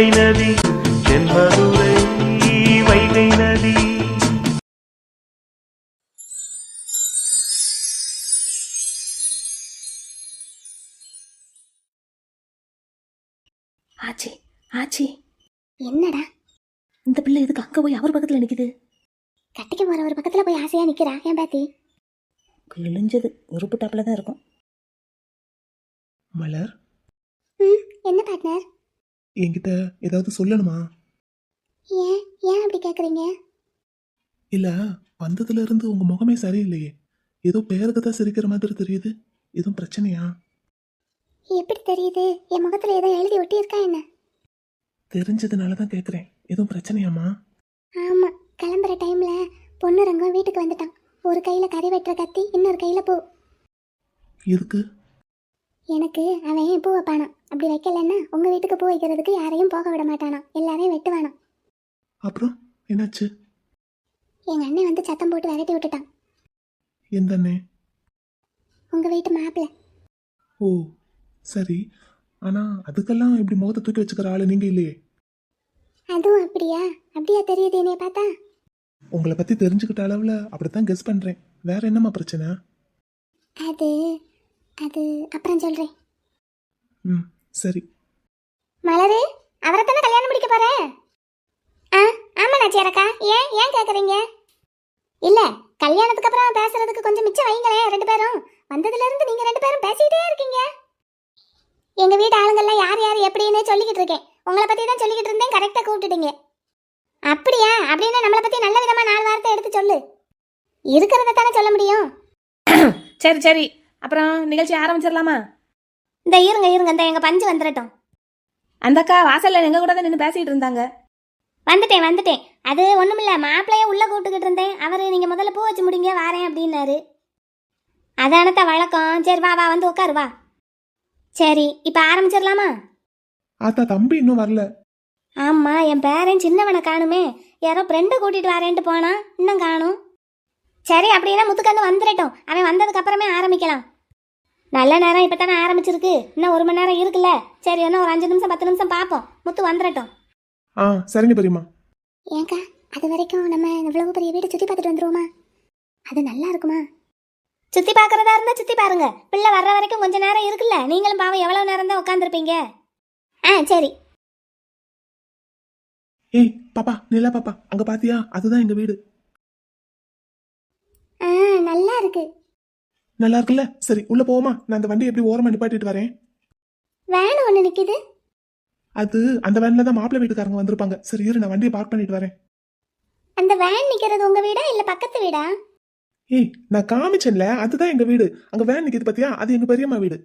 வைகை நதி தென்மதுரை வைகை நதி. ஆச்சி ஆச்சி. என்னடா? இந்த பிள்ளை எதுக்கு அங்கே போய் அவர் பக்கத்தில் நிற்குது கட்டிக்க போற ஒரு பக்கத்துல போய் ஆசையா நிக்கிறா? ஏன் பாத்தி? கிழிஞ்சது உருப்புட்டாப்புல தான் இருக்கும். மலர்? ம் என்ன பார்ட்னர்? என்கிட்ட ஏதாவது சொல்லணுமா? ஏன்? ஏன் அப்படி கேக்குறீங்க? இல்ல வந்ததுல இருந்து உங்க முகமே சரியில்லையே. ஏதோ பேருக்கு தான் சிரிக்கிற மாதிரி தெரியுது. எதுவும் பிரச்சனையா? எப்படி தெரியுது? என் முகத்துல ஏதோ எழுதி ஒட்டி இருக்கா என்ன? தெரிஞ்சதுனால தான் கேட்குறேன் எதுவும் பிரச்சனையாமா ஆமா கிளம்புற டைம்ல பொண்ணு ரங்கம் வீட்டுக்கு வந்துட்டான். ஒரு கையில கறி வெட்டுற கத்தி இன்னொரு கையில பூ. எதுக்கு? எனக்கு அவன் பூ வைப்பானாம் அப்படி வைக்கலன்னா உங்க வீட்டுக்கு பூ வைக்கிறதுக்கு யாரையும் போக விட மாட்டானாம் எல்லாரையும் வெட்டுவானாம் அப்புறம் என்னாச்சு? எங்க அண்ணன் வந்து சத்தம் போட்டு விரட்டி விட்டுட்டான். எந்த அண்ணே? உங்க வீட்டு மாப்பிள்ள ஓ சரி. ஆனா அதுக்கெல்லாம் இப்படி முகத்தை தூக்கி வச்சுக்கிற ஆளு நீங்க இல்லையே. அதுவும் அப்படியா? அப்படியா தெரியுது என்னைய பார்த்தா? உங்களை பத்தி தெரிஞ்சுக்கிட்ட அளவுல அப்படித்தான் கெஸ் பண்றேன். வேற என்னம்மா பிரச்சனை? அது அது அப்புறம் சொல்றேன். ம். சரி. மலரு அவரை தானே கல்யாணம் முடிக்க போற? ஆ ஆமா நாச்சியாரக்கா ஏன் ஏன் கேக்குறீங்க? இல்ல கல்யாணத்துக்கு அப்புறம் பேசுறதுக்கு கொஞ்சம் மிச்சம் வைங்களேன் ரெண்டு பேரும். வந்ததுல இருந்து நீங்க ரெண்டு பேரும் பேசிக்கிட்டே இருக்கீங்க. எங்க வீட்டு ஆளுங்கெல்லாம் யார் யார் எப்படின்னு சொல்லிக்கிட்டு இருக்கேன். உங்களை பத்தி தான் சொல்லிக்கிட்டு இருந்தேன் கரெக்டா கூப்பிட்டுட்டீங்க. அப்படியா? அப்படின்னு நம்மளை பத்தி நல்ல விதமா நாலு வார்த்தை எடுத்து சொல்லு. இருக்கிறத தானே சொல்ல முடியும். சரி சரி. அப்புறம் நிகழ்ச்சி ஆரம்பிச்சிடலாமா? இந்த இருங்க இருங்க இந்த எங்க பஞ்சு வந்துடட்டும் அந்த அக்கா வாசல்ல எங்க கூட தான் நின்று பேசிட்டு இருந்தாங்க. வந்துட்டேன் வந்துட்டேன். அது ஒண்ணுமில்ல மாப்பிள்ளைய உள்ள கூப்பிட்டுக்கிட்டு இருந்தேன். அவரு நீங்க முதல்ல பூ வச்சு முடிங்க வாரேன் அப்படின்னாரு. அதானத்த வழக்கம். சரி வா வா வந்து உட்காரு வா. சரி இப்ப ஆரம்பிச்சிடலாமா? ஆத்தா தம்பி இன்னும் வரல. ஆமா என் பேரன் சின்னவனை காணுமே. யாரோ ஃப்ரெண்டை கூட்டிட்டு வரேன்ட்டு போனா இன்னும் காணும். சரி அப்படின்னா முத்துக்கந்து வந்துடட்டும் அவன் வந்ததுக்கு அப்புறமே ஆரம்பிக்கலாம். நல்ல நேரம் இப்போ தானே ஆரம்பிச்சிருக்கு. இன்னும் ஒரு மணி நேரம் இருக்குல்ல. சரி இன்னும் ஒரு அஞ்சு நிமிஷம் பத்து நிமிஷம் பார்ப்போம். முத்து வந்துடட்டும் ஆ சரிங்க பெரியம்மா. ஏங்கா அது வரைக்கும் நம்ம இவ்வளவு பெரிய வீடு சுத்தி பார்த்துட்டு வந்துருவோமா? அது நல்லா இருக்குமா? சுத்தி பார்க்கறதா இருந்தா சுத்தி பாருங்க. பிள்ளை வர்ற வரைக்கும் கொஞ்ச நேரம் இருக்குல்ல. நீங்களும் பாவம் எவ்வளவு நேரம் தான் உட்காந்துருப்பீங்க ஆ சரி. ஏய் பாப்பா நிலா பாப்பா. அங்க பாத்தியா? அதுதான் எங்க வீடு. ஆ நல்லா இருக்கு. நல்லா இருக்குல்ல சரி உள்ள போவோமா? நான் அந்த வண்டி எப்படி ஓரமா நிப்பாட்டிட்டு வரேன்? வேன் ஒன்று நிக்குது. அது அந்த வேன்ல தான் மாப்பிள்ளை வீட்டுக்காரங்க வந்திருப்பாங்க. சரி இரு நான் வண்டியை பார்க் பண்ணிட்டு வரேன். அந்த வேன் நிக்கிறது உங்க வீடா இல்ல பக்கத்து வீடா? ஏய் நான் காமிச்சேன்ல அதுதான் எங்க வீடு. அங்க வேன் நிக்குது பாத்தியா? அது எங்க பெரியம்மா வீடு.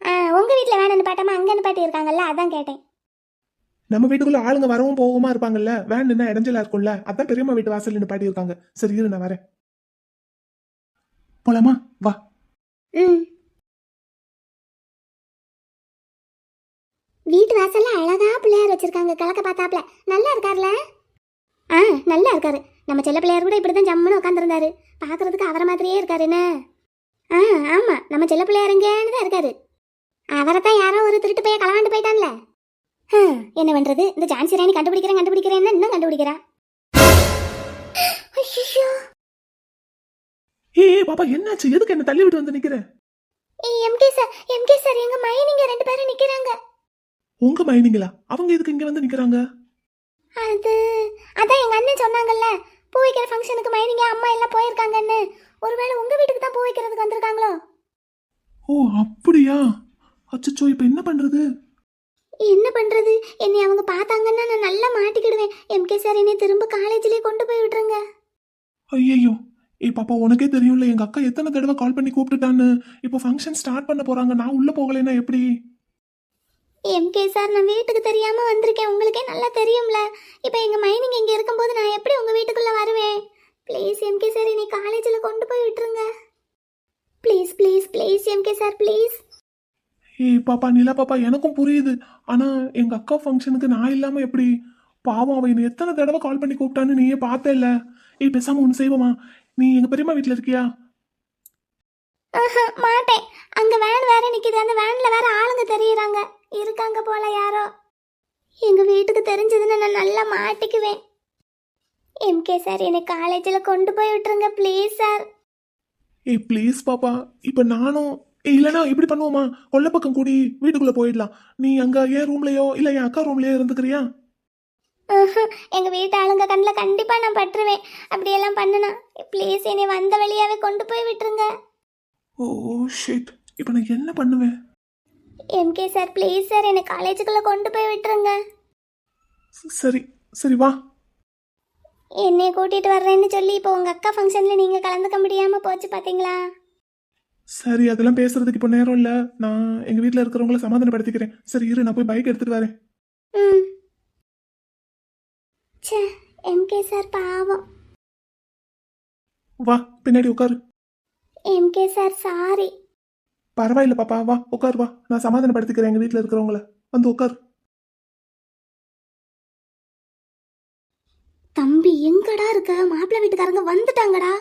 ஆ உங்க வீட்ல வேன் நிப்பாட்டாம அங்க நிப்பாட்டி இருக்காங்கல்ல அதான் கேட்டேன். நம்ம வீட்டுக்குள்ள ஆளுங்க வரவும் போகவுமா இருப்பாங்கல்ல? வேன் நின்னா இடைஞ்சலா இருக்கும்ல? அதான் பெரியம்மா வீட்டு வாசல்ல நிப்பாட்டி இருக்காங்க. சரி இரு நான் வரேன். போலாமா? வா. ம். வீட்டு வாசல்ல அழகா பிள்ளையார் வச்சிருக்காங்க. கலக்க பார்த்தாப்ல நல்லா இருக்கார்ல? ஆ நல்லா இருக்காரு. நம்ம செல்ல பிள்ளையார் கூட இப்படிதான் ஜம்முன்னு உட்காந்துருந்தாரு பார்க்கறதுக்கு அவரை மாதிரியே இருக்காரு என்ன? ஆ ஆமா. நம்ம செல்ல பிள்ளையார் எங்கேன்னு தான் இருக்காரு. அவரை தான் யாரோ ஒரு திருட்டு போய் களவாண்டு போயிட்டான்ல. என்ன பண்றது? இந்த ஜான்சி ராணி கண்டுபிடிக்கிறேன் கண்டுபிடிக்கிறேன்னு இன்னும் கண்டுபிடிக்கிறா? ஐயோ ஏய் பாப்பா என்னாச்சு? எதுக்கு என்ன தள்ளி விட்டு வந்து நிக்கிற? எம்கே சார் எம்கே சார் எங்க மைனிங்க ரெண்டு பேரும் நிக்கிறாங்க. உங்க மைனிங்களா? அவங்க எதுக்கு இங்க வந்து நிக்கிறாங்க? அது அதான் எங்க அண்ணன் சொன்னாங்கல்ல பூ வைக்கிற ஃபங்க்ஷனுக்கு மைனிங்க அம்மா எல்லாம் போயிருக்காங்கன்னு. ஒருவேளை உங்க வீட்டுக்கு தான் பூ வைக்கிறதுக்கு வந்திருக்காங்களோ? ஓ அப்படியா? அச்சச்சோ இப்ப என்ன பண்றது? என்ன பண்றது? என்னை அவங்க பார்த்தாங்கன்னா நான் நல்லா மாட்டிக்கிடுவேன். எம்கே சார் என்னை திரும்ப காலேஜ்லயே கொண்டு போய் விட்டுருங்க. ஐயையோ ஏய் பாப்பா உனக்கே தெரியும்ல எங்க அக்கா எத்தனை தடவை கால் பண்ணி கூப்பிட்டுட்டான்னு. இப்போ ஃபங்க்ஷன் ஸ்டார்ட் பண்ண போறாங்க. நான் உள்ள போகலைன்னா எப்படி? எம்கே சார் நான் வீட்டுக்கு தெரியாம வந்திருக்கேன். உங்களுக்கே நல்லா தெரியும்ல. இப்போ எங்க மைனிங் இங்க இருக்கும்போது நான் எப்படி உங்க வீட்டுக்குள்ள வருவேன்? ப்ளீஸ் எம்கே சார் என்னை காலேஜில் கொண்டு போய் விட்டுருங்க. Please please please MK sir please ஏய் பாப்பா நிலா பாப்பா எனக்கும் புரியுது. ஆனா எங்க அக்கா ஃபங்க்ஷனுக்கு நான் இல்லாம எப்படி? பாவம் அவ என்னை எத்தனை தடவை கால் பண்ணி கூப்பிட்டான்னு நீயே பார்த்தேல்ல ஏய் பேசாம ஒன்று செய்வோமா? நீ எங்க பெரியம்மா வீட்ல இருக்கியா? ஆஹா, மாட்டேன். அங்க வேன் வேற நிக்குது. அந்த வேன்ல வேற ஆளுங்க தெரியுறாங்க. இருக்காங்க போல யாரோ. எங்க வீட்டுக்கு தெரிஞ்சதுன்னு நான் நல்லா மாட்டிக்குவேன். எம்கே சார் என்னை காலேஜில் கொண்டு போய் விட்டுருங்க ப்ளீஸ் சார் ஏய் ப்ளீஸ் பாப்பா. இப்போ நானும் இல்லைனா இப்படி பண்ணுவோமா? கொல்லை பக்கம் கூடி வீட்டுக்குள்ள போயிடலாம். நீ அங்க என் ரூம்லயோ இல்ல என் அக்கா ரூம்லயோ இருந்துக்கிறியா? எங்க வீட்டு ஆளுங்க கண்ணில் கண்டிப்பா நான் பட்டுருவேன். அப்படியெல்லாம் பண்ணுனா ப்ளீஸ் என்னை வந்த வழியாவே கொண்டு போய் விட்டுருங்க. ஓ ஷிட் இப்போ நான் என்ன பண்ணுவேன்? எம்கே சார் ப்ளீஸ் சார் என்னை காலேஜுக்குள்ள கொண்டு போய் விட்டுருங்க. சரி சரி வா. என்னைய கூட்டிட்டு வர்றேன்னு சொல்லி இப்போ உங்க அக்கா ஃபங்க்ஷன்ல நீங்க கலந்துக்க முடியாம போச்சு பாத்தீங்களா? சரி அதெல்லாம் பேசுறதுக்கு இப்போ நேரம் இல்ல. நான் எங்க வீட்ல இருக்கிறவங்கள சமாதானப்படுத்திக்கிறேன். சரி இரு நான் போய் பைக் எடுத்துட்டு வரேன். ம். ச்சே எம்கே சார் பாவம். வா பின்னாடி உட்காரு எம்கே சார் சாரி பரவாயில்ல பாப்பா வா உட்காரு வா. நான் சமாதானப்படுத்திக்கிறேன் எங்க வீட்ல இருக்கிறவங்கள. வந்து உட்காரு தம்பி எங்கடா இருக்க? மாப்பிள்ளை வீட்டுக்காரங்க வந்துட்டாங்கடா.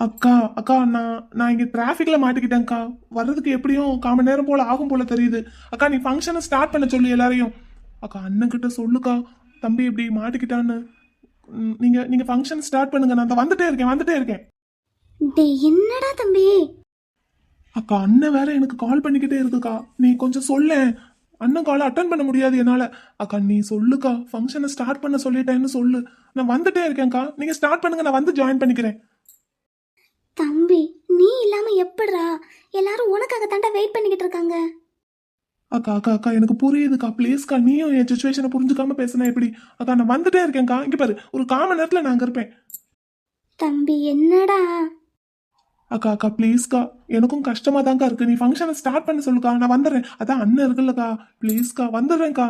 அக்கா அக்கா நான் நான் இங்க டிராஃபிக்ல மாட்டிக்கிட்டேன்க்கா. வர்றதுக்கு எப்படியும் கால் மணி நேரம் போல ஆகும் போல தெரியுது. அக்கா நீ ஃபங்க்ஷனை ஸ்டார்ட் பண்ண சொல்லு எல்லாரையும். அக்கா அண்ணன் கிட்ட சொல்லுக்கா. தம்பி இப்படி மாட்டிக்கிட்டான்னு. நீங்க நீங்க ஃபங்க்ஷன் ஸ்டார்ட் பண்ணுங்க. நான் வந்துட்டே இருக்கேன் வந்துட்டே இருக்கேன். டேய் என்னடா தம்பி? அக்கா அண்ணன் வேற எனக்கு கால் பண்ணிக்கிட்டே இருக்குக்கா. நீ கொஞ்சம் சொல்லேன். அண்ணன் கால் அட்டன் பண்ண முடியாது என்னால. அக்கா நீ சொல்லுக்கா. ஃபங்க்ஷனை ஸ்டார்ட் பண்ண சொல்லிட்டேன்னு சொல்லு. நான் வந்துட்டே இருக்கேன்க்கா. நீங்க ஸ்டார்ட் பண்ணுங்க. நான் வந்து ஜாயின் பண்ணிக்கிறேன். தம்பி நீ இல்லாம எப்படிடா? எல்லாரும் உனக்காக தாண்டா வெயிட் பண்ணிக்கிட்டு இருக்காங்க. அக்கா அக்கா அக்கா எனக்கு புரியுதுக்கா. ப்ளீஸ்க்கா நீயும் என் சுச்சுவேஷனை புரிஞ்சுக்காம பேசுனா எப்படி? அக்கா நான் வந்துட்டே இருக்கேன்க்கா. இங்க பாரு ஒரு கால் மணி நேரத்துல நான் அங்க இருப்பேன். தம்பி என்னடா? அக்கா அக்கா ப்ளீஸ்க்கா எனக்கும் கஷ்டமா தான்க்கா இருக்கு. நீ ஃபங்க்ஷனை ஸ்டார்ட் பண்ண சொல்லுக்கா. நான் வந்துடுறேன். அதான் அண்ணன் இருக்குல்லக்கா. ப்ளீஸ்க்கா வந்துடுறேன்க்கா.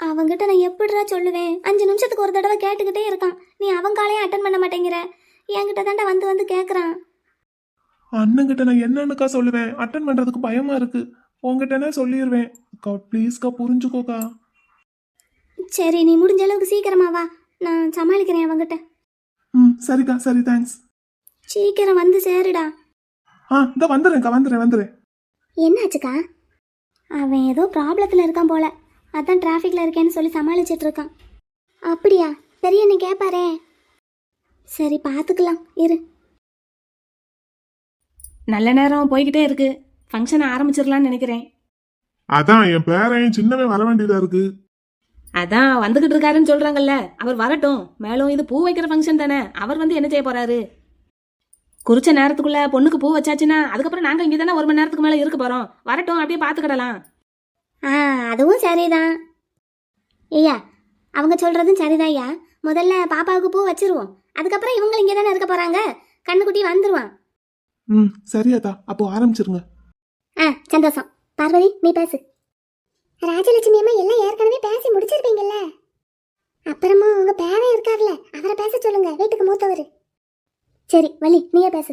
அவங்கிட்ட நான் எப்படிடா சொல்லுவேன்? அஞ்சு நிமிஷத்துக்கு ஒரு தடவை கேட்டுக்கிட்டே இருக்கான். நீ அவன் காலையும் அட்டன் பண்ண மாட்டேங்கிற. என்கிட்ட தாண்டா வந்து வந்து கேட்குறான் அண்ணன்கிட்ட நான் என்னன்னுக்கா சொல்லுவேன். அட்டன் பண்றதுக்கு பயமா இருக்கு. உங்ககிட்டனே சொல்லிடுவேன் அக்கா ப்ளீஸ்க்கா புரிஞ்சுக்கோக்கா. சரி நீ முடிஞ்ச அளவுக்கு சீக்கிரமா வா. நான் சமாளிக்கிறேன் அவங்கிட்ட. ம் சரிக்கா சரி தேங்க்ஸ் சீக்கிரம் வந்து சேருடா. ஆ இந்த வந்துடுறேன்க்கா வந்துடுறேன் வந்துடுறேன். என்னாச்சுக்கா? அவன் ஏதோ ப்ராப்ளத்தில் இருக்கான் போல. அதான் டிராஃபிக்கில் இருக்கேன்னு சொல்லி சமாளிச்சிட்டு இருக்கான். அப்படியா? பெரிய நீ கேட்பாரே சரி பார்த்துக்கலாம் இரு. நல்ல நேரம் போய்கிட்டே இருக்கு. ஃபங்க்ஷனை ஆரம்பிச்சிடலான்னு நினைக்கிறேன். அதான் என் பேரன் சின்னவன் வர வேண்டியதா இருக்கு. அதான் வந்துகிட்டு இருக்காருன்னு சொல்றாங்கல்ல. அவர் வரட்டும். மேலும் இது பூ வைக்கிற ஃபங்க்ஷன் தானே. அவர் வந்து என்ன செய்ய போறாரு? குறிச்ச நேரத்துக்குள்ள பொண்ணுக்கு பூ வச்சாச்சுன்னா அதுக்கப்புறம் நாங்க இங்க தானே ஒரு மணி நேரத்துக்கு மேல இருக்க போறோம். வரட்டும் அப்படியே பாத்துக்கிடலாம். ஆ அதுவும் சரிதான். ஐயா அவங்க சொல்கிறதும் சரிதான் ஐயா. முதல்ல பாப்பாவுக்கு பூ வச்சிருவோம். அதுக்கப்புறம் இவங்க இங்கே தானே இருக்க போகிறாங்க கண்ணுக்குட்டி வந்துருவான். ம் சரியாத்தா அப்போ ஆரம்பிச்சிருங்க. ஆ சந்தோஷம். பார்வதி நீ பேசு. ராஜலட்சுமி அம்மா எல்லாம் ஏற்கனவே பேசி முடிச்சிருப்பீங்கல்ல? அப்புறமா உங்க பேரன் இருக்கார்ல அவரை பேச சொல்லுங்க வீட்டுக்கு மூத்தவர். சரி வள்ளி நீயே பேசு.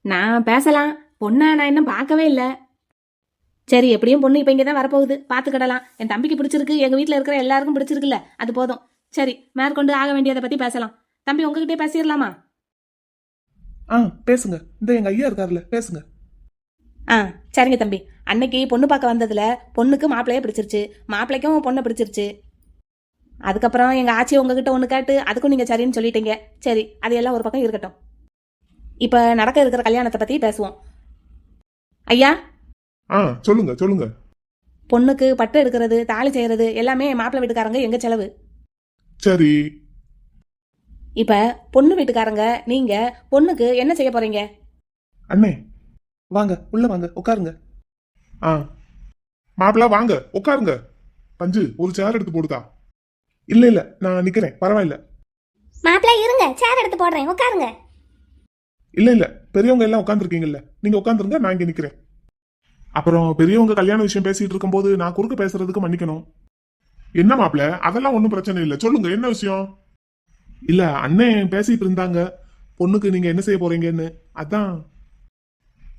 நான் பேசலாம். பொண்ணை நான் இன்னும் பார்க்கவே இல்லை. சரி எப்படியும் பொண்ணு இப்போ இங்கே தான் வரப்போகுது. பார்த்துக்கிடலாம். என் தம்பிக்கு பிடிச்சிருக்கு. எங்கள் வீட்டில் இருக்கிற எல்லாருக்கும் பிடிச்சிருக்குல்ல. அது போதும். சரி மேற்கொண்டு ஆக வேண்டியதை பற்றி பேசலாம். தம்பி உங்ககிட்டே பேசிடலாமா? ஆ பேசுங்க. இந்த எங்க ஐயா இருக்காருல்ல பேசுங்க. ஆ சரிங்க தம்பி. அன்னைக்கு பொண்ணு பார்க்க வந்ததுல பொண்ணுக்கு மாப்பிள்ளையே பிடிச்சிருச்சு. மாப்பிள்ளைக்கும் பொண்ணை பிடிச்சிருச்சு. அதுக்கப்புறம் எங்க ஆச்சி உங்ககிட்ட ஒன்று கேட்டு அதுக்கும் நீங்க சரின்னு சொல்லிட்டீங்க. சரி அது எல்லாம் ஒரு பக்கம் இருக்கட்டும். இப்போ நடக்க இருக்கிற கல்யாணத்தை பத்தி பேசுவோம். ஐயா? ஆ சொல்லுங்க சொல்லுங்க. பொண்ணுக்கு பட்டு எடுக்கிறது தாலி செய்யறது எல்லாமே மாப்பிள்ளை வீட்டுக்காரங்க எங்க செலவு? சரி. இப்ப பொண்ணு வீட்டுக்காரங்க நீங்க பொண்ணுக்கு என்ன செய்ய போறீங்க? அண்ணே வாங்க உள்ள வாங்க உட்காருங்க. ஆ. மாப்பிள்ள வாங்க உட்காருங்க. பஞ்சு ஒரு சேர் எடுத்து போடுதா? இல்ல இல்ல நான் நிக்கிறேன் பரவாயில்ல. மாப்பிள்ளை இருங்க சேர் எடுத்து போடுறேன் உட்காருங்க. இல்ல இல்ல பெரியவங்க எல்லாம் உட்காந்துருக்கீங்கல்ல நீங்க உட்காந்துருங்க நான் இங்க நிக்கிறேன். அப்புறம் பெரியவங்க கல்யாண விஷயம் பேசிட்டு இருக்கும்போது நான் குறுக்க பேசுறதுக்கு மன்னிக்கணும். என்ன மாப்பிள்ள அதெல்லாம் ஒன்றும் பிரச்சனை இல்லை. சொல்லுங்க என்ன விஷயம்? இல்ல அண்ணன் பேசிட்டு இருந்தாங்க. பொண்ணுக்கு நீங்க என்ன செய்ய போறீங்கன்னு. அதான்.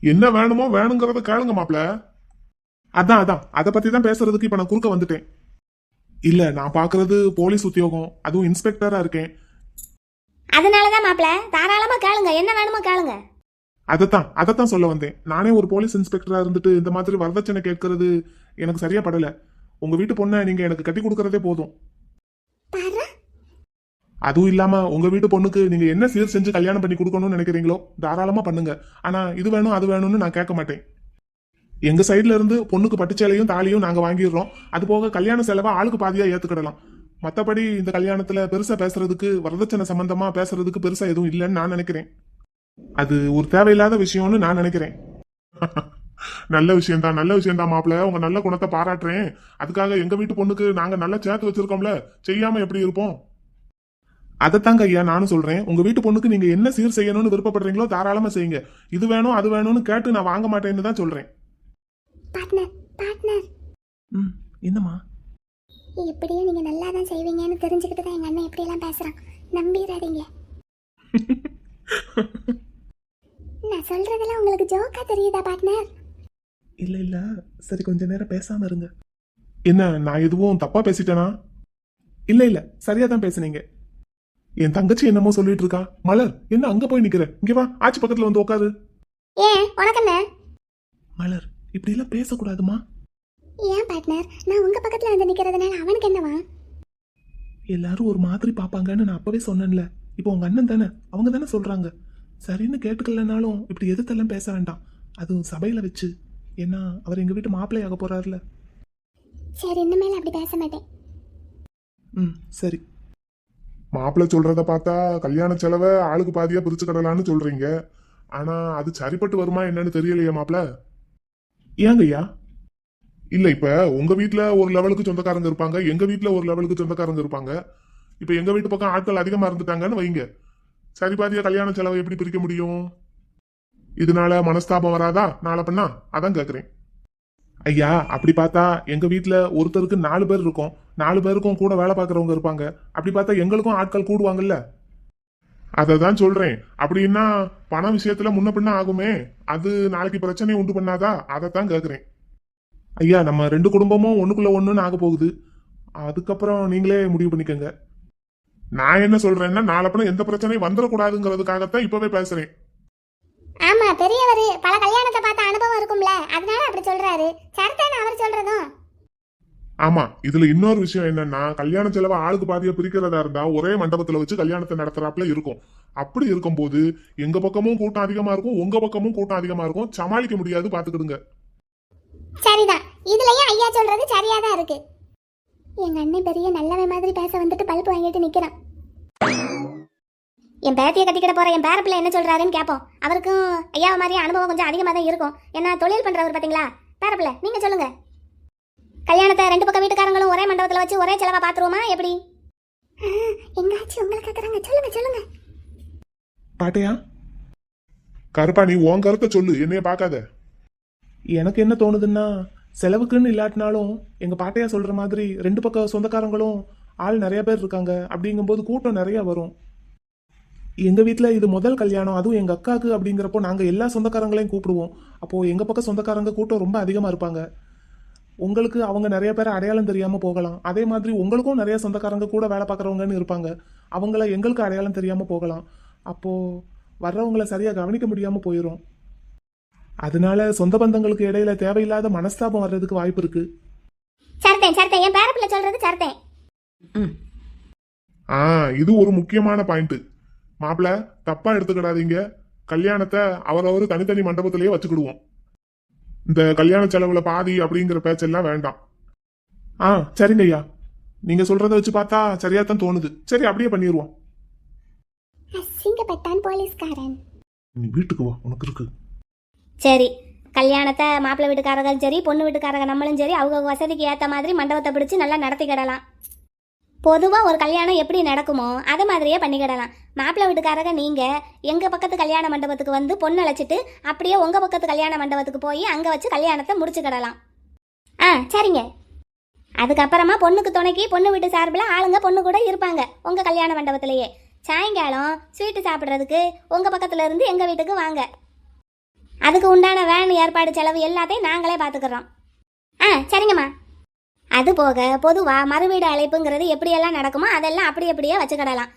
என்ன வேணுமோ வேணுங்கிறத கேளுங்க மாப்பிள்ள அதான் அதான். அதை பத்தி தான் பேசுறதுக்கு இப்ப நான் குறுக்க வந்துட்டேன். இல்ல நான் பாக்குறது போலீஸ் உத்தியோகம். அதுவும் இன்ஸ்பெக்டரா இருக்கேன். அதனாலதான் மாப்பிள்ளை தாராளமா கேளுங்க. என்ன வேணுமோ கேளுங்க. அதைத்தான் அதைத்தான் சொல்ல வந்தேன். நானே ஒரு போலீஸ் இன்ஸ்பெக்டரா இருந்துட்டு இந்த மாதிரி வரதட்சணை கேட்கறது எனக்கு சரியா படல. உங்க வீட்டு பொண்ணை நீங்க எனக்கு கட்டி கொடுக்கறதே போதும். அதுவும் இல்லாம உங்க வீட்டு பொண்ணுக்கு நீங்க என்ன சீர் செஞ்சு கல்யாணம் பண்ணி கொடுக்கணும்னு நினைக்கிறீங்களோ? தாராளமா பண்ணுங்க. ஆனா இது வேணும் அது வேணும்னு நான் கேட்க மாட்டேன். எங்க சைட்ல இருந்து பொண்ணுக்கு பட்டுச்சேலையும் தாலியும் நாங்க வாங்கிடுறோம். அது போக கல்யாண செலவை ஆளுக்கு பாதியா ஏத்துக்கிடலாம். மத்தபடி இந்த கல்யாணத்துல பெருசா பேசுறதுக்கு வரதட்சணை சம்பந்தமா பேசுறதுக்கு பெருசா எதுவும் இல்லைன்னு நான் நினைக்கிறேன். அது ஒரு தேவையில்லாத விஷயம்னு நான் நினைக்கிறேன். நல்ல விஷயம் தான் நல்ல விஷயம் தான் மாப்பிள்ள உங்க நல்ல குணத்தை பாராட்டுறேன். அதுக்காக எங்க வீட்டு பொண்ணுக்கு நாங்க நல்லா சேர்த்து வச்சிருக்கோம்ல. செய்யாம எப்படி இருப்போம்? அதைத்தாங்க ஐயா நானும் சொல்றேன். உங்க வீட்டு பொண்ணுக்கு நீங்க என்ன சீர் செய்யணும்னு விருப்பப்படுறீங்களோ தாராளமா செய்யுங்க. இது வேணும் அது வேணும்னு கேட்டு நான் வாங்க மாட்டேன்னு தான் சொல்றேன். பார்ட்னர் பார்ட்னர் ம் என்னம்மா? எப்படியும் நீங்க நல்லா தான் செய்வீங்கன்னு தெரிஞ்சுக்கிட்டு தான் எங்க அண்ணன் எப்படியெல்லாம் பேசுறான். நம்பிடாதீங்க. நான் சொல்றதெல்லாம் உங்களுக்கு ஜோக்கா தெரியுதா பார்ட்னர் இல்ல இல்ல. சரி கொஞ்ச நேரம் பேசாம இருங்க. என்ன நான் எதுவும் தப்பா பேசிட்டேனா? இல்ல இல்ல. சரியா தான் பேசுனீங்க. என் தங்கச்சி என்னமோ சொல்லிட்டு இருக்கா. மலர் என்ன அங்க போய் நிக்கிற? இங்க வா ஆச்சி பக்கத்துல வந்து உட்காரு ஏன் உனக்கு என்ன? மலர் இப்படி எல்லாம் பேசக்கூடாதுமா? ஏன் பார்ட்னர் நான் உங்க பக்கத்துல வந்து நிக்கிறதுனால அவனுக்கு என்னவா? எல்லாரும் ஒரு மாதிரி பாப்பாங்கன்னு நான் அப்பவே சொன்னேன்ல. இப்போ உங்க அண்ணன் தானே அவங்க தானே சொல்றாங்க. சரின்னு கேட்டுக்கலனாலும் இப்படி எதிர்த்தெல்லாம் பேச வேண்டாம். அதுவும் சபையில வச்சு. ஏன்னா அவர் எங்க வீட்டு மாப்பிள்ளையாக போறாருல. சரி இனிமேல் அப்படி பேச மாட்டேன். ம் சரி. மாப்பிள்ளை சொல்றத பார்த்தா கல்யாண செலவை ஆளுக்கு பாதியா பிரிச்சுக்கிடலான்னு சொல்றீங்க. ஆனா அது சரிப்பட்டு வருமா என்னன்னு தெரியலையே மாப்பிள்ள. ஏங்க ஐயா இல்ல இப்ப உங்க வீட்ல ஒரு லெவலுக்கு சொந்தக்காரங்க இருப்பாங்க எங்க வீட்ல ஒரு லெவலுக்கு சொந்தக்காரங்க இருப்பாங்க. இப்ப எங்க வீட்டு பக்கம் ஆட்கள் அதிகமா இருந்துட்டாங்கன்னு வைங்க. சரி பாதியா கல்யாண செலவை எப்படி பிரிக்க முடியும்? இதனால மனஸ்தாபம் வராதா? நாளை பண்ணா? அதான் கேக்குறேன். ஐயா அப்படி பார்த்தா எங்க வீட்டுல ஒருத்தருக்கு நாலு பேர் இருக்கும். நாலு பேருக்கும் கூட வேலை பார்க்குறவங்க இருப்பாங்க. அப்படி பார்த்தா எங்களுக்கும் ஆட்கள் கூடுவாங்கல்ல? அதை தான் சொல்றேன். அப்படின்னா பண விஷயத்துல முன்ன பின்ன ஆகுமே. அது நாளைக்கு பிரச்சனை உண்டு பண்ணாதா? அதை தான் கேட்குறேன் ஐயா நம்ம ரெண்டு குடும்பமும் ஒண்ணுக்குள்ள ஒண்ணுன்னு ஆக போகுது. அதுக்கப்புறம் நீங்களே முடிவு பண்ணிக்கோங்க. நான் என்ன சொல்றேன்னா நாளப்பணம் எந்த பிரச்சனையும் வந்துடக்கூடாதுங்கிறதுக்காகத்தான் இப்பவே பேசுறேன். ஆமா பெரியவர். பல கல்யாணத்தை பார்த்த அனுபவம் இருக்கும்ல. அதனால அப்படி சொல்றாரு. சரிதானே அவர் சொல்றதும்? ஆமா இதுல இன்னொரு விஷயம் என்னன்னா கல்யாண செலவை ஆளுக்கு பாதியா பிரிக்கிறதா இருந்தா ஒரே மண்டபத்துல வச்சு கல்யாணத்தை நடத்துறாப்புல இருக்கும். அப்படி இருக்கும்போது எங்க பக்கமும் கூட்டம் அதிகமா இருக்கும் உங்க பக்கமும் கூட்டம் அதிகமா இருக்கும். சமாளிக்க முடியாது பாத்துக்கிடுங்க. சரிதான். இதுலயும் ஐயா சொல்றது சரியா தான் இருக்கு. எங்க அண்ணன் பெரிய நல்லவன் மாதிரி பேச வந்துட்டு பல்ப் வாங்கிட்டு நிக்கிறான். என் பேத்தியை கட்டிக்கிட போற என் பேரப்பில் என்ன சொல்றாருன்னு கேட்போம் அவருக்கும் ஐயா மாதிரி அனுபவம் கொஞ்சம் அதிகமாக தான் இருக்கும். என்ன தொழில் பண்றவர் பார்த்தீங்களா பேரப்பில் நீங்கள் நீங்க சொல்லுங்க. கல்யாணத்தை ரெண்டு பக்கம் வீட்டுக்காரங்களும் ஒரே மண்டபத்தில் வச்சு ஒரே செலவா பாத்துருவோமா? எப்படி? எங்காச்சும் உங்களை கேக்குறாங்க. சொல்லுங்க சொல்லுங்க. பாட்டையா கருப்பா நீ உன் கருத்தை சொல்லு. என்னைய பார்க்காத. எனக்கு என்ன தோணுதுன்னா செலவுக்குன்னு இல்லாட்டினாலும் எங்க பாட்டையா சொல்ற மாதிரி ரெண்டு பக்கம் சொந்தக்காரங்களும் ஆள் நிறைய பேர் இருக்காங்க. அப்படிங்கும்போது கூட்டம் நிறைய வரும். எங்க வீட்ல இது முதல் கல்யாணம் அதுவும் எங்க அக்காவுக்கு அப்படிங்கிறப்போ நாங்க எல்லா சொந்தக்காரங்களையும் கூப்பிடுவோம். அப்போ எங்க பக்கம் சொந்தக்காரங்க கூட்டம் ரொம்ப அதிகமா இருப்பாங்க. உங்களுக்கு அவங்க நிறைய பேர் அடையாளம் தெரியாம போகலாம். அதே மாதிரி உங்களுக்கும் நிறைய சொந்தக்காரங்க கூட வேலை பார்க்குறவங்கன்னு இருப்பாங்க. அவங்கள எங்களுக்கு அடையாளம் தெரியாம போகலாம். அப்போ வர்றவங்கள சரியா கவனிக்க முடியாம போயிடும் அதனால சொந்த பந்தங்களுக்கு இடையில தேவையில்லாத மனஸ்தாபம் வர்றதுக்கு வாய்ப்பு இருக்கு. சரித்தேன் சரித்தேன் என் பேர பிள்ளை சொல்றது சரித்தேன் ம். ஆ இது ஒரு முக்கியமான பாயிண்ட் மாப்பிள தப்பா எடுத்துக்கிடாதீங்க. கல்யாணத்தை அவரவர் தனித்தனி மண்டபத்திலேயே வச்சுக்கிடுவோம். இந்த கல்யாண செலவுல பாதி அப்படிங்கிற பேச்செல்லாம் வேண்டாம். ஆ சரிங்க ஐயா. நீங்க சொல்றத வச்சு பார்த்தா சரியா தான் தோணுது. சரி அப்படியே பண்ணிடுவோம் அசிங்கப்பட்டான் போலீஸ்காரன். நீ வீட்டுக்கு வா உனக்கு இருக்கு. சரி கல்யாணத்தை மாப்பிள்ளை வீட்டுக்காரர்களும் சரி பொண்ணு வீட்டுக்காரங்க நம்மளும் சரி அவங்க வசதிக்கு ஏற்ற மாதிரி மண்டபத்தை பிடிச்சு நல்லா நடத்திக்கிடலாம் பொதுவாக ஒரு கல்யாணம் எப்படி நடக்குமோ அதை மாதிரியே பண்ணிக்கிடலாம் மாப்பிள்ளை வீட்டுக்காரங்க நீங்கள் எங்கள் பக்கத்து கல்யாண மண்டபத்துக்கு வந்து பொண்ணு அழைச்சிட்டு அப்படியே உங்கள் பக்கத்து கல்யாண மண்டபத்துக்கு போய் அங்கே வச்சு கல்யாணத்தை முடிச்சுக்கிடலாம் ஆ சரிங்க. அதுக்கப்புறமா பொண்ணுக்கு துணைக்கு பொண்ணு வீட்டு சார்பில் ஆளுங்க பொண்ணு கூட இருப்பாங்க உங்கள் கல்யாண மண்டபத்திலேயே. சாயங்காலம் ஸ்வீட்டு சாப்பிட்றதுக்கு உங்கள் பக்கத்தில் இருந்து எங்கள் வீட்டுக்கு வாங்க. அதுக்கு உண்டான வேன் ஏற்பாடு செலவு எல்லாத்தையும் நாங்களே பார்த்துக்குறோம் ஆ சரிங்கம்மா. அது போக பொதுவாக மறுவீடு அழைப்புங்கிறது எப்படியெல்லாம் நடக்குமோ அதெல்லாம் அப்படி அப்படியே வச்சுக்கிடலாம்.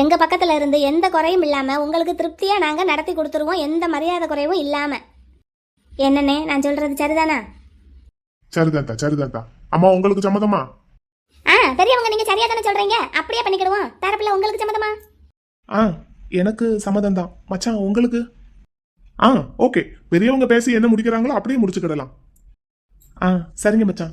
எங்கள் பக்கத்தில் இருந்து எந்த குறையும் இல்லாமல் உங்களுக்கு திருப்தியாக நாங்கள் நடத்தி கொடுத்துருவோம். எந்த மரியாதை குறைவும் இல்லாமல் என்னண்ணே நான் சொல்கிறது சரிதானா? சரிதான்டா சரிதான்டா அம்மா உங்களுக்கு சம்மதமா? ஆ பெரியவங்க நீங்க சரியா தானே சொல்றீங்க? அப்படியே பண்ணிக்கிடுவோம். தரப்புல உங்களுக்கு சம்மதமா? ஆ எனக்கு சம்மதம் தான் மச்சான் உங்களுக்கு? ஆ ஓகே. பெரியவங்க பேசி என்ன முடிக்கிறாங்களோ அப்படியே முடிச்சுக்கிடலாம். ஆ சரிங்க மச்சான்.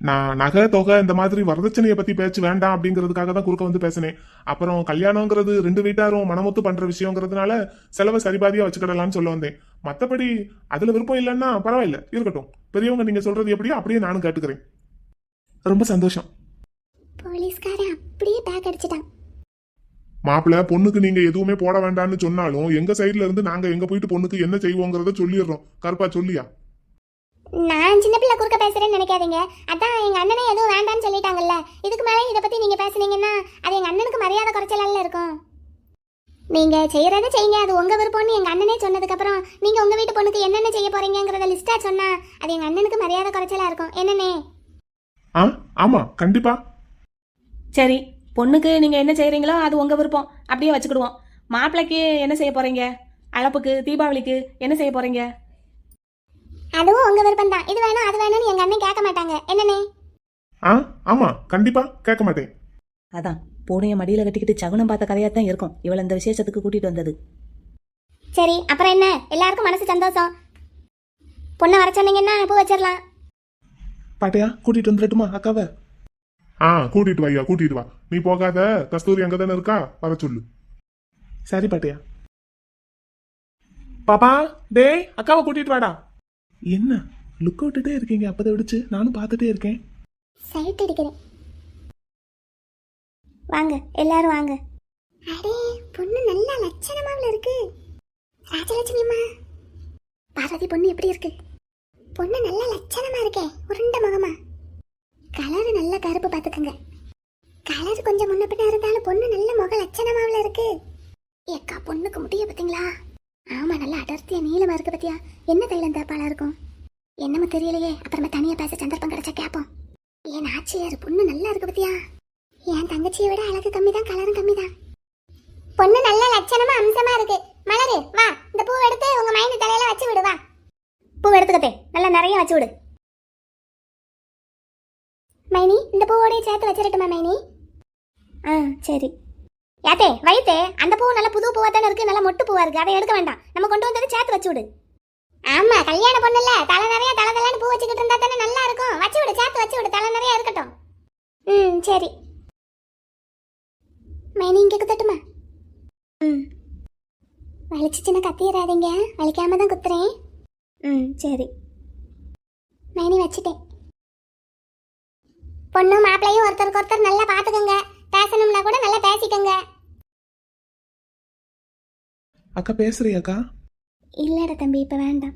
நான் நகை தொகை இந்த மாதிரி வரதட்சணையை பத்தி பேச்சு வேண்டாம் அப்படிங்கிறதுக்காக தான் குறுக்க வந்து பேசினேன். அப்புறம் கல்யாணங்கிறது ரெண்டு வீட்டாரும் மனமொத்து பண்ற விஷயங்கிறதுனால செலவை சரிபாதியா வச்சுக்கிடலாம்னு சொல்ல வந்தேன். மத்தபடி அதுல விருப்பம் இல்லைன்னா பரவாயில்ல இருக்கட்டும். பெரியவங்க நீங்க சொல்றது எப்படியோ அப்படியே நானும் கேட்டுக்கிறேன். ரொம்ப சந்தோஷம். போலீஸ்காரன் அப்படியே பேக் அடிச்சிட்டான். மாப்பிள்ள பொண்ணுக்கு நீங்க எதுவுமே போட வேண்டாம்னு சொன்னாலும் எங்க சைடுல இருந்து நாங்க எங்க போயிட்டு பொண்ணுக்கு என்ன செய்வோங்கிறத சொல்லிடுறோம். கருப்பா சொல்லியா? நான் சின்ன பிள்ளை குறுக்க பேசுறேன்னு நினைக்காதீங்க. அதான் எங்க அண்ணனே எதுவும் வேண்டாம்னு சொல்லிட்டாங்கல்ல. இதுக்கு மேலே இதை பத்தி நீங்க பேசுனீங்கன்னா அது எங்க அண்ணனுக்கு மரியாதை குறைச்சலால இருக்கும். நீங்க செய்யறத செய்யுங்க. அது உங்க விருப்பம்னு எங்க அண்ணனே சொன்னதுக்கு அப்புறம் நீங்க உங்க வீட்டு பொண்ணுக்கு என்னென்ன செய்ய போறீங்கங்கறத லிஸ்டா சொன்னா அது எங்க அண்ணனுக்கு மரியாதை குறைச்சலா இருக்கும். என்னனே ஆ ஆமா கண்டிப்பா. சரி பொண்ணுக்கு நீங்கள் என்ன செய்கிறீங்களோ அது உங்கள் விருப்பம். அப்படியே வச்சுக்கிடுவோம். மாப்பிள்ளைக்கு என்ன செய்ய போகிறீங்க அழப்புக்கு தீபாவளிக்கு என்ன செய்ய போகிறீங்க அதுவும் உங்க விருப்பம் தான் இது வேணும் அது வேணும்னு எங்க அண்ணன் கேட்க மாட்டாங்க. என்னனே ஆ ஆமா கண்டிப்பா கேட்க மாட்டேன். அதான் பூனையை மடியில் கட்டிக்கிட்டு சகுனம் பார்த்த கதையாக தான் இருக்கும். இவளை இந்த விசேஷத்துக்கு கூட்டிகிட்டு வந்தது. சரி அப்புறம் என்ன? எல்லாருக்கும் மனசு சந்தோஷம். பொண்ணை வர சொன்னீங்கன்னா பூ வச்சிடலாம். பாட்டையா கூட்டிட்டு வந்துடட்டுமா அக்காவை? ஆ கூட்டிட்டு வா ஐயா கூட்டிட்டு வா. நீ போகாத கஸ்தூரி அங்க தானே இருக்கா? வர சொல்லு. சரி பாட்டியா. பாப்பா டேய் அக்காவை கூட்டிட்டு வாடா. என்ன? லுக் விட்டுட்டே இருக்கீங்க. அப்பதை விடுச்சு. நானும் பார்த்துட்டே இருக்கேன். சைட் அடிக்கிறேன். வாங்க எல்லாரும் வாங்க. அடே பொண்ணு நல்ல லட்சணமாவில் இருக்கு. ராஜலட்சுமி அம்மா. பார்வதி பொண்ணு எப்படி இருக்கு? பொண்ணு நல்ல லட்சணமா இருக்கே. உருண்ட முகமா. கலர் நல்ல கருப்பு பார்த்துக்கங்க. கலர் கொஞ்சம் முன்ன பின்ன இருந்தாலும் பொண்ணு நல்ல முக லட்சணமாவில் இருக்கு. ஏக்கா பொண்ணுக்கு முடிய பார்த்தீங்களா? ஆமா நல்லா அடர்த்தியா நீளமா இருக்கு பத்தியா? என்ன தைலம் தேப்பாளா இருக்கும்? என்னமோ தெரியலையே அப்புறமா தனியா பேச சந்தர்ப்பம் கிடைச்சா கேட்போம் என் ஆச்சியார் பொண்ணு நல்லா இருக்கு பத்தியா? என் தங்கச்சியை விட அழகு கம்மி தான் கலரும் கம்மி தான் பொண்ணு நல்ல லட்சணமா அம்சமா இருக்கு. மலரு வா இந்த பூ எடுத்து உங்க மைனி தலையில வச்சு விடு வா. பூ எடுத்துக்கத்தே நல்லா நிறைய வச்சு விடு. மைனி இந்த பூவோடய சேர்த்து வச்சிரட்டுமா மைனி? ஆ சரி. யாத்தே வைத்தே அந்த பூ நல்ல புது பூவா தானே இருக்கு நல்ல மொட்டு பூவா இருக்கு அதை எடுக்க வேண்டாம். நம்ம கொண்டு வந்ததை சேர்த்து வச்சு விடு. ஆமா கல்யாண பொண்ணுல தலை நிறைய தலை தலைன்னு பூ வச்சுக்கிட்டு இருந்தா தானே நல்லா இருக்கும். வச்சு விடு சேர்த்து வச்சு விடு தலை நிறைய இருக்கட்டும். ம் சரி. மைனி இங்க குத்தட்டுமா? ம். வலிச்சிச்சுன்னா கத்திடாதீங்க வலிக்காம தான் குத்துறேன். ம் சரி. மைனி வச்சுட்டேன். பொண்ணும் மாப்பிள்ளையும் ஒருத்தருக்கு ஒருத்தர் நல்லா பார்த்துக்கோங்க பேசணும்னா கூட நல்லா பேசிக்கோங்க. அக்கா பேசுறியாக்கா இல்லடா தம்பி இப்போ வேண்டாம்.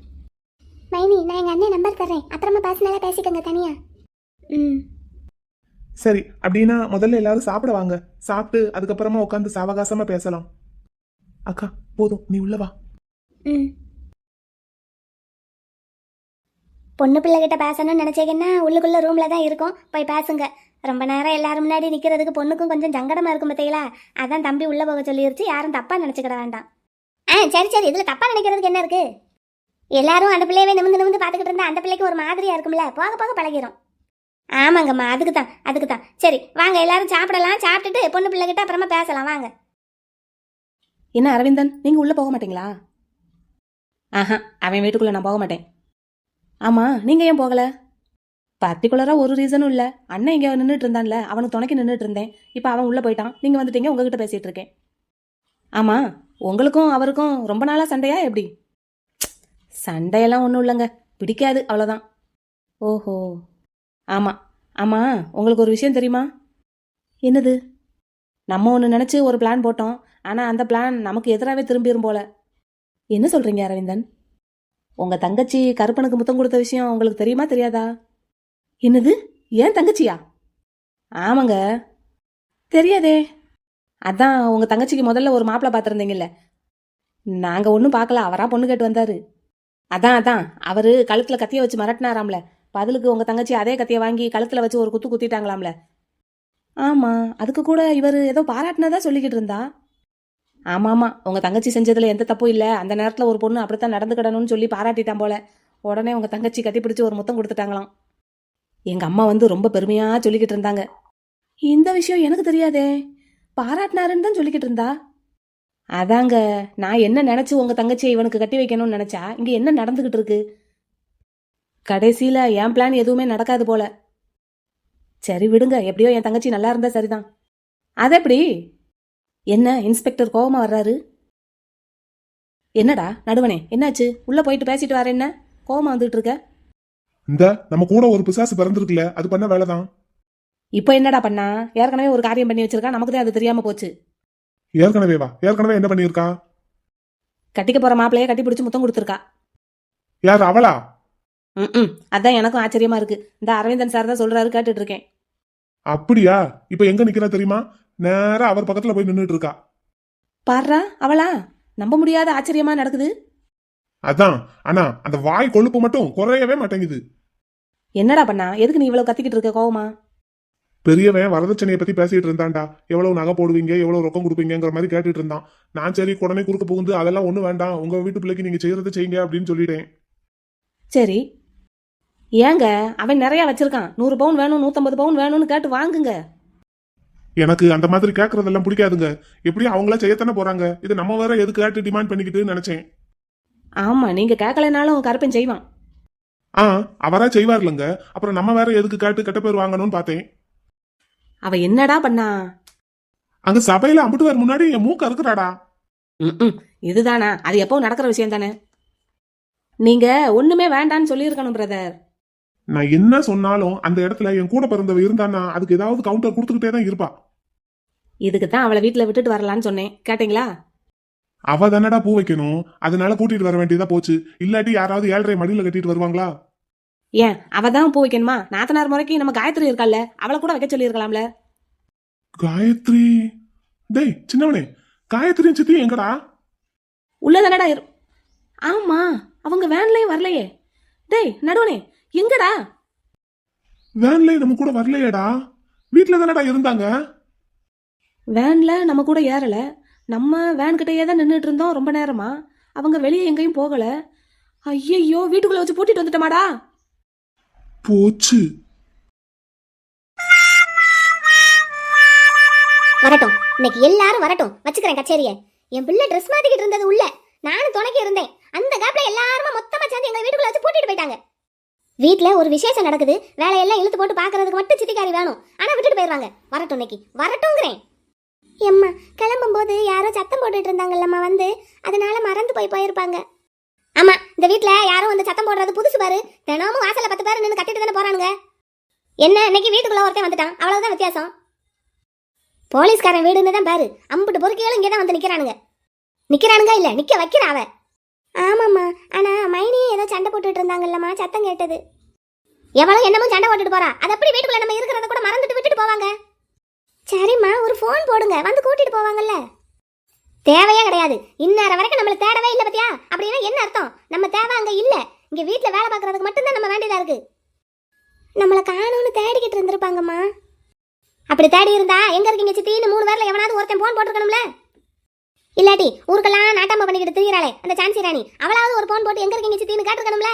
மைனி நான் எங்கள் அண்ணன் நம்பர் தர்றேன். அப்புறமா பேச நல்லா பேசிக்கோங்க தனியா. ம். சரி அப்படின்னா முதல்ல எல்லாரும் சாப்பிட வாங்க. சாப்பிட்டு அதுக்கப்புறமா உட்காந்து சாவகாசமா பேசலாம். அக்கா போதும். நீ உள்ள வா. ம். பொண்ணு பிள்ளைகிட்ட பேசணும்னு நினச்சிங்கன்னா உள்ளுக்குள்ள ரூமில் தான் இருக்கும். போய் பேசுங்க. ரொம்ப நேரம் எல்லாரும் முன்னாடி நிற்கிறதுக்கு பொண்ணுக்கும் கொஞ்சம் சங்கடமாக இருக்கும் பார்த்தீங்களா? அதான் தம்பி உள்ளே போக சொல்லிருச்சு. யாரும் தப்பாக நினச்சிக்கிட வேண்டாம். ஆ சரி சரி. இதில் தப்பாக நினைக்கிறதுக்கு என்ன இருக்குது எல்லாரும் அந்த பிள்ளையவே நிமிந்து நிமிந்து பார்த்துக்கிட்டு இருந்தா அந்த பிள்ளைக்கு ஒரு மாதிரியாக இருக்கும்ல. போக போக பழகிரும். ஆமாங்கம்மா அதுக்கு தான் அதுக்கு தான். சரி வாங்க எல்லாரும் சாப்பிடலாம் சாப்பிட்டுட்டு பொண்ணு பிள்ளைகிட்ட அப்புறமா பேசலாம். வாங்க. என்ன அரவிந்தன்? நீங்கள் உள்ளே போக மாட்டீங்களா? ஆஹா அவன் வீட்டுக்குள்ளே நான் போக மாட்டேன். ஆமாம் நீங்கள் ஏன் போகலை? பர்டிகுலராக ஒரு ரீசனும் இல்லை. அண்ணன் இங்கே நின்றுட்டு இருந்தான்ல அவனுக்கு துணைக்கு நின்றுட்டு இருந்தேன். இப்போ அவன் உள்ளே போயிட்டான். நீங்கள் வந்துட்டீங்க உங்ககிட்ட பேசிகிட்டு இருக்கேன். ஆமாம் உங்களுக்கும் அவருக்கும் ரொம்ப நாளாக சண்டையா எப்படி? சண்டையெல்லாம் ஒன்றும் இல்லைங்க. பிடிக்காது அவ்வளோதான் ஓஹோ. ஆமாம் ஆமாம் உங்களுக்கு ஒரு விஷயம் தெரியுமா? என்னது? நம்ம ஒன்று நினச்சி ஒரு பிளான் போட்டோம். ஆனால் அந்த பிளான் நமக்கு எதிராகவே திரும்பிடும் போல. என்ன சொல்கிறீங்க அரவிந்தன்? உங்கள் தங்கச்சி கருப்பனுக்கு முத்தம் கொடுத்த விஷயம் உங்களுக்கு தெரியுமா தெரியாதா? என்னது? ஏன் தங்கச்சியா? ஆமாங்க. தெரியாதே. அதான் உங்கள் தங்கச்சிக்கு முதல்ல ஒரு மாப்பிள்ள பார்த்துருந்தீங்கல்ல. நாங்கள் ஒன்றும் பார்க்கல அவரா பொண்ணு கேட்டு வந்தார். அதான் அதான். அவர் கழுத்தில் கத்திய வச்சு மிரட்டினாராம்ல. பதிலுக்கு உங்கள் தங்கச்சி அதே கத்திய வாங்கி கழுத்தில் வச்சு ஒரு குத்து குத்திட்டாங்களாம்ல. ஆமாம் அதுக்கு கூட இவர் ஏதோ பாராட்டினதா சொல்லிக்கிட்டு இருந்தா? ஆமாம் ஆமாம் உங்கள் தங்கச்சி செஞ்சதில் எந்த தப்பும் இல்லை. அந்த நேரத்தில் ஒரு பொண்ணு அப்படித்தான் நடந்துக்கிடணும்னு சொல்லி பாராட்டிட்டான் போல. உடனே உங்கள் தங்கச்சி கட்டி பிடிச்சி ஒரு முத்தம் கொடுத்துட்டாங்களாம். எங்க அம்மா வந்து ரொம்ப பெருமையா சொல்லிக்கிட்டு இருந்தாங்க. இந்த விஷயம் எனக்கு தெரியாதே. பாராட்டினாருன்னு தான் சொல்லிக்கிட்டு இருந்தா? அதாங்க நான் என்ன நினைச்சு உங்க தங்கச்சியை இவனுக்கு கட்டி வைக்கணும்னு நினைச்சா இங்க என்ன நடந்துகிட்டு இருக்கு? கடைசியில என் பிளான் எதுவுமே நடக்காது போல. சரி விடுங்க. எப்படியோ என் தங்கச்சி நல்லா இருந்தா சரிதான். அது எப்படி? என்ன இன்ஸ்பெக்டர் கோவமா வர்றாரு? என்னடா நடுவனே என்னாச்சு? உள்ள போயிட்டு பேசிட்டு வர என்ன? கோவமா வந்துட்டு இருக்க? இந்த நம்ம கூட ஒரு பிசாசு பிறந்திருக்குல்ல அது பண்ண வேலைதான். இப்போ என்னடா பண்ணா? ஏற்கனவே ஒரு காரியம் பண்ணி வச்சிருக்கா நமக்கு தான் அது தெரியாம போச்சு. ஏற்கனவே வா ஏற்கனவே என்ன பண்ணியிருக்கா? கட்டிக்க போற மாப்பிளைய கட்டி பிடிச்சு முத்தம் கொடுத்துருக்கா. யார் அவளா? ம் அதான் எனக்கும் ஆச்சரியமா இருக்கு. இந்த அரவிந்தன் சார் தான் சொல்றாரு கேட்டுட்டு இருக்கேன் அப்படியா? இப்ப எங்க நிக்கிறா தெரியுமா? நேரா அவர் பக்கத்துல போய் நின்னுட்டு இருக்கா பாருடா அவளா? நம்ப முடியாத ஆச்சரியமா நடக்குது. அதான். ஆனா அந்த வாய் கொழுப்பு மட்டும் குறையவே மாட்டேங்குது. என்னடா பண்ணா? எதுக்கு நீ இவ்வளவு கத்திக்கிட்டு இருக்க கோவமா? பெரியவன் வரதட்சணையை பத்தி பேசிட்டு இருந்தான்டா. எவ்வளவு நகை போடுவீங்க எவ்வளவு ரொக்கம் கொடுப்பீங்கிற மாதிரி கேட்டுட்டு இருந்தான். நான் சரி உடனே குறுக்க புகுந்து அதெல்லாம் ஒண்ணு வேண்டாம். உங்க வீட்டு பிள்ளைக்கு நீங்க செய்யறதை செய்யுங்க அப்படின்னு சொல்லிட்டேன். சரி. ஏங்க அவன் நிறைய வச்சிருக்கான். நூறு பவுன் வேணும் நூத்தம்பது பவுன் வேணும்னு கேட்டு வாங்குங்க. எனக்கு அந்த மாதிரி கேட்கறதெல்லாம் பிடிக்காதுங்க. எப்படியும் அவங்களா செய்யத்தானே போறாங்க. இது நம்ம வேற எது கேட்டு டிமாண்ட் பண்ணிக்கிட்டு நினைச்சேன். ஆமா நீங்க கேட்கலைனாலும் கருப்பன் செய்வான். ஆ அவரா செய்வார்லங்க. அப்புறம் நம்ம வேற எதுக்கு கேட்டு கெட்ட பேர் வாங்கணும்னு பார்த்தேன். அவ என்னடா பண்ணா? அங்க சபையில அம்பிட்டு வேற முன்னாடி என் மூக்க இருக்கிறாடா இதுதானா? அது எப்போ நடக்கிற விஷயம் தானே? நீங்க ஒண்ணுமே வேண்டான்னு சொல்லியிருக்கணும் பிரதர் நான் என்ன சொன்னாலும் அந்த இடத்துல என் கூட பிறந்தவ இருந்தான்னா அதுக்கு ஏதாவது கவுண்டர் கொடுத்துக்கிட்டே தான் இருப்பா. இதுக்கு தான் அவளை வீட்டுல விட்டுட்டு வரலான்னு சொன்னேன். கேட்டீங்களா? அவ தானடா பூ வைக்கணும். அதனால கூட்டிட்டு வர வேண்டியதா போச்சு. இல்லாட்டி யாராவது ஏழரை மடியில கட்டிட்டு வருவாங்களா? ஏன் அவ தான் பூ வைக்கணுமா? நாத்தனார் முறைக்கு நம்ம காயத்ரி இருக்கால்ல அவளை கூட வைக்க சொல்லியிருக்கலாம்ல. காயத்ரி டேய் சின்னவனே காயத்ரியும் சித்தி எங்கடா? உள்ளதானடா இரு. ஆமா அவங்க வேன்லயும் வரலையே. டேய் நடுவனே எங்கடா? வேன்ல நம்ம கூட வரலையேடா. வீட்டுல தானடா இருந்தாங்க? வேன்ல நம்ம கூட ஏறல. நம்ம வேன் கிட்டயே தான் நின்றுட்டு இருந்தோம் ரொம்ப நேரமா. அவங்க வெளியே எங்கேயும் போகல. ஐயையோ வீட்டுக்குள்ள வச்சு பூட்டிட்டு வந்துட்டோமாடா. போச்சு. வரட்டும். இன்னைக்கு எல்லாரும் வரட்டும். வச்சுக்கிறேன் கச்சேரியை. என் பிள்ளை ட்ரெஸ் மாத்திக்கிட்டு இருந்தது உள்ள. நானும் துணைக்கு இருந்தேன். அந்த கேப்ல எல்லாருமே மொத்தமா சேர்ந்து எங்க வீட்டுக்குள்ள வச்சு பூட்டிட்டு போயிட்டாங்க. வீட்ல ஒரு விசேஷம் நடக்குது. வேலையெல்லாம் இழுத்து போட்டு பாக்குறதுக்கு மட்டும் சித்திக்காரி வேணும். ஆனா விட்டுட்டு போயிருவாங்க. வரட்டும் இன்னைக்கு. வரட்டும்ங்கிறேன். எம்மா கிளம்பும் போது யாரோ சத்தம் போட்டுட்டு இருந்தாங்கல்லம்மா வந்து. அதனால மறந்து போய் போயிருப்பாங்க. ஆமா இந்த வீட்ல யாரும் வந்து சத்தம் போடுறது புதுசு பாரு. தினமும் வாசல்ல பத்து பேர் நின்று கட்டிட்டு தானே போறானுங்க. என்ன இன்னைக்கு வீட்டுக்குள்ள ஒருத்தன் வந்துட்டான். அவ்வளவுதான் வித்தியாசம். போலீஸ்காரன் வீடுன்னு தான் பாரு. அம்புட்டு பொறுக்கிகளும் இங்கே தான் வந்து நிக்கிறானுங்க. நிக்கிறானுங்க இல்ல நிக்க வைக்கிறா அவ ஆமாம்மா ஆனா மைனியே ஏதோ சண்டை போட்டுட்டு இருந்தாங்கல்லம்மா சத்தம் கேட்டது. எவ்வளவு என்னமோ சண்டை போட்டுட்டு போறா. அது எப்படி வீட்டுக்குள்ள நம்ம இருக்கிறத கூட மறந்துட்டு விட்டுட்டு போவாங்க? சரிம்மா ஒரு ஃபோன் போடுங்க. வந்து கூட்டிட்டு போவாங்கல்ல. தேவையே கிடையாது. இந்நேரம் வரைக்கும் நம்மள தேடவே இல்லை பத்தியா? அப்படின்னா என்ன அர்த்தம்? நம்ம தேவை அங்கே இல்லை. இங்கே வீட்டில் வேலை பார்க்கறதுக்கு மட்டும்தான் நம்ம வேண்டியதாக இருக்கு. நம்மளை காணும்னு தேடிக்கிட்டு இருந்திருப்பாங்கம்மா. அப்படி தேடி இருந்தா எங்க இருக்கீங்க சித்தின்னு மூணு பேர்ல எவனாவது ஒருத்தன் போன் போட்டுருக்கணும்ல? இல்லாட்டி ஊருக்கெல்லாம் நாட்டாம பண்ணிக்கிட்டு திரியிறாளே அந்த சான்சி ராணி. அவளாவது ஒரு போன் போட்டு எங்க இருக்கீங்க சித்தின்னு கேட்டிருக்கணும்ல?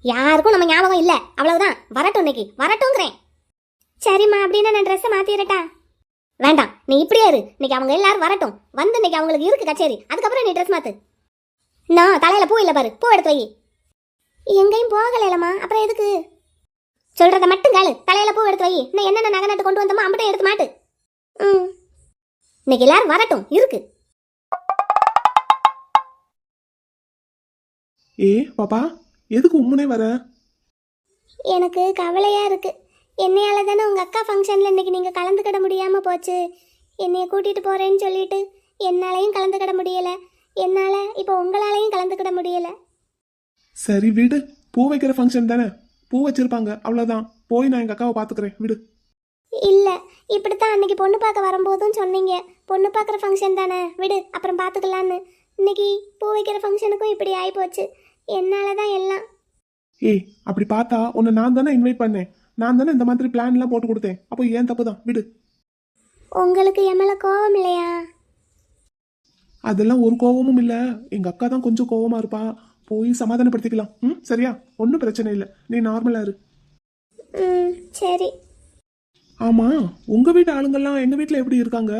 யாருக்கும் நம்ம ஞாபகம் இல்ல. அவ்வளவுதான். வரட்டும் இன்னைக்கு. வரட்டும்ங்கிறேன். சரிம்மா அப்படின்னு நான் ட்ரெஸ்ஸை மாத்திரட்டா. வேண்டாம் நீ இப்படியே இரு. இன்னைக்கு அவங்க எல்லாரும் வரட்டும். வந்து இன்னைக்கு அவங்களுக்கு இருக்கு கச்சேரி. அதுக்கப்புறம் நீ ட்ரெஸ் மாத்து. நான் தலையில பூ இல்ல பாரு. பூ எடுத்து வை. எங்கேயும் போகலைலம்மா அப்புறம் எதுக்கு? சொல்றத மட்டும் கேளு. தலையில பூ எடுத்து வை. இன்னும் என்னென்ன நகை நட்டு கொண்டு வந்தோமோ அம்பட்டும் எடுத்து மாட்டு. ம். இன்னைக்கு எல்லாரும் வரட்டும். இருக்கு. ஏ பாப்பா எதுக்கு உம்முனே வர? எனக்கு கவலையா இருக்கு. என்னையால தானே உங்க அக்கா ஃபங்க்ஷன்ல இன்னைக்கு நீங்க கலந்துக்கிட முடியாம போச்சு. என்னைய கூட்டிட்டு போறேன்னு சொல்லிட்டு என்னாலையும் கலந்துக்கிட முடியல. என்னால இப்போ உங்களாலையும் கலந்துக்கிட முடியல. சரி விடு. பூ வைக்கிற ஃபங்க்ஷன் தானே? பூ வச்சிருப்பாங்க. அவ்வளவுதான். போய் நான் எங்க அக்காவை பாத்துக்கிறேன். விடு. இல்ல இப்படித்தான் அன்னைக்கு பொண்ணு பார்க்க வரும்போதும் சொன்னீங்க. பொண்ணு பார்க்குற ஃபங்க்ஷன் தானே? விடு அப்புறம் பார்த்துக்கலான்னு இன்னைக்கு பூ வைக்கிற ஃபங்க்ஷனுக்கும் இப்படி ஆகி போச்சு என்னால தான் எல்லாம் ஏய் அப்படி பார்த்தா உன்னை நான் தானே இன்வைட் பண்ணேன். நான் தானே இந்த மாதிரி பிளான் எல்லாம் போட்டு கொடுத்தேன். அப்போ ஏன் தப்பு தான் விடு. உங்களுக்கு என் மேல கோவம் இல்லையா? அதெல்லாம் ஒரு கோவமும் இல்ல. எங்க அக்கா தான் கொஞ்சம் கோவமா இருப்பா. போய் சமாதானப்படுத்திக்கலாம். ம் சரியா? ஒன்றும் பிரச்சனை இல்லை. நீ நார்மலா இரு. சரி. ஆமா உங்க வீட்டு ஆளுங்கெல்லாம் எங்க வீட்ல எப்படி இருக்காங்க?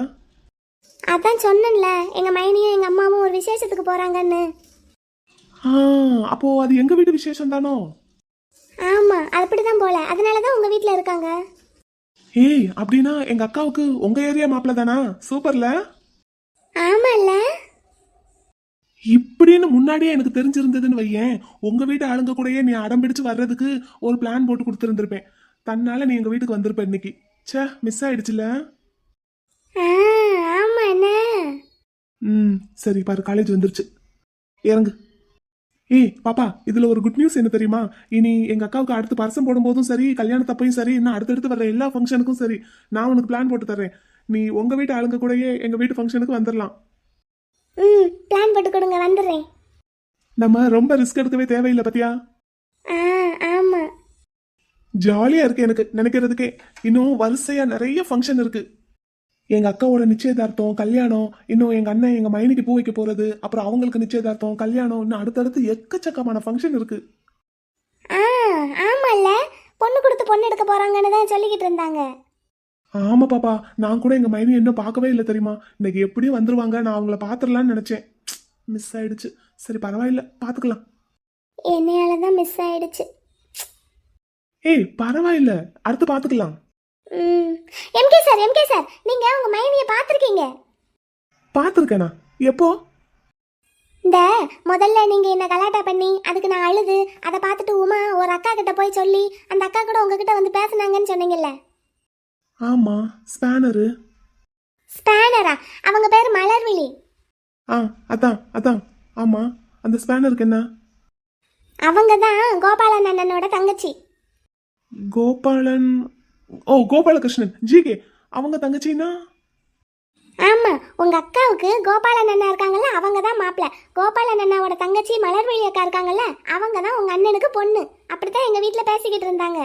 அதான் சொன்னேன்ல. எங்க மைனியும் எங்க அம்மாவும் ஒரு விசேஷத்துக்கு போறாங்கன்னு. ஆ அப்போ அது எங்க வீட்டு விசேஷம் தானோ? ஆமா அப்படிதான் போல. அதனாலதான் உங்க வீட்ல இருக்காங்க. ஏய் அப்படின்னா எங்க அக்காவுக்கு உங்க ஏரியா மாப்பிள்ள தானா? சூப்பர்ல? ஆமால்ல. இப்படின்னு முன்னாடியே எனக்கு தெரிஞ்சிருந்ததுன்னு வையேன். உங்க வீட்டு ஆளுங்க கூடயே நீ அடம் பிடிச்சு வர்றதுக்கு ஒரு பிளான் போட்டு கொடுத்துருந்துருப்பேன். தன்னால நீ எங்க வீட்டுக்கு வந்திருப்ப இன்னைக்கு. ச்சே மிஸ் ஆயிடுச்சுல? ஆ ஆமா என்ன? ம் சரி பாரு காலேஜ் வந்துருச்சு. இறங்கு. ஏய் பாப்பா இதுல ஒரு குட் நியூஸ் என்ன தெரியுமா? இனி எங்க அக்காவுக்கு அடுத்து பர்சம் போடும்போதும் சரி கல்யாணத்தப்பையும் சரி இன்னும் அடுத்தடுத்து வர எல்லா ஃபங்க்ஷனுக்கும் சரி நான் உனக்கு பிளான் போட்டு தரேன் நீ உங்க வீட்டு ஆளுங்க கூடயே எங்க வீட்டு ஃபங்க்ஷனுக்கு வந்துடலாம் ம் பிளான் போட்டு கொடுங்க வந்துடுறேன். நம்ம ரொம்ப ரிஸ்க் எடுக்கவே தேவையில்லை பத்தியா? ஆமா. ஜாலியா இருக்கு எனக்கு நினைக்கிறதுக்கே. இன்னும் வரிசையா நிறைய ஃபங்க்ஷன் இருக்கு. எங்க அக்காவோட நிச்சயதார்த்தம் கல்யாணம் இன்னும் எங்க அண்ணன் எங்க மைனிக்கு பூ வைக்க போறது அப்புறம் அவங்களுக்கு நிச்சயதார்த்தம் கல்யாணம் இன்னும் அடுத்தடுத்து எக்கச்சக்கமான ஃபங்க்ஷன் இருக்கு. ஆ ஆமால்ல. பொண்ணு கொடுத்து பொண்ணு எடுக்க போறாங்கன்னு தான் சொல்லிக்கிட்டு இருந்தாங்க. ஆமா பாப்பா நான் கூட எங்க மைனி இன்னும் பார்க்கவே இல்லை தெரியுமா? இன்னைக்கு எப்படியும் வந்துருவாங்க நான் அவங்கள பாத்துடலாம்னு நினைச்சேன். மிஸ் ஆயிடுச்சு. சரி பரவாயில்ல பாத்துக்கலாம் என்னையால தான் மிஸ் ஆயிடுச்சு. ஏய் பரவாயில்ல. அடுத்து பாத்துக்கலாம் ம் எம்கே சார் எம்கே சார் நீங்க உங்க மைனிய பார்த்துருக்கீங்க பாத்துருக்கேனா? எப்போ? இந்த முதல்ல நீங்க என்ன கலாட்டா பண்ணி அதுக்கு நான் அழுது அதை பார்த்துட்டு உமா ஒரு அக்கா கிட்ட போய் சொல்லி அந்த அக்கா கூட உங்ககிட்ட வந்து பேசுனாங்கன்னு சொன்னீங்கல்ல? ஆமா ஸ்பேனரு. ஸ்பேனரா? அவங்க பேர் மலர்விழி. ஆ அதான் அதான். ஆமா அந்த ஸ்பேனருக்கு என்ன? அவங்க தான் கோபாலன் அண்ணனோட தங்கச்சி. கோபாலன் ஓ கோபாலகிருஷ்ணன். ஜிகே அவங்க தங்கச்சின்னா? ஆமா உங்க அக்காவுக்கு கோபாலன் அண்ணா இருக்காங்கல்ல அவங்க தான் மாப்பிள்ள கோபாலன் அண்ணாவோட தங்கச்சி மலர்வழி அக்கா இருக்காங்கல்ல அவங்க தான் உங்க அண்ணனுக்கு பொண்ணு. அப்படித்தான் எங்க வீட்டுல பேசிக்கிட்டு இருந்தாங்க.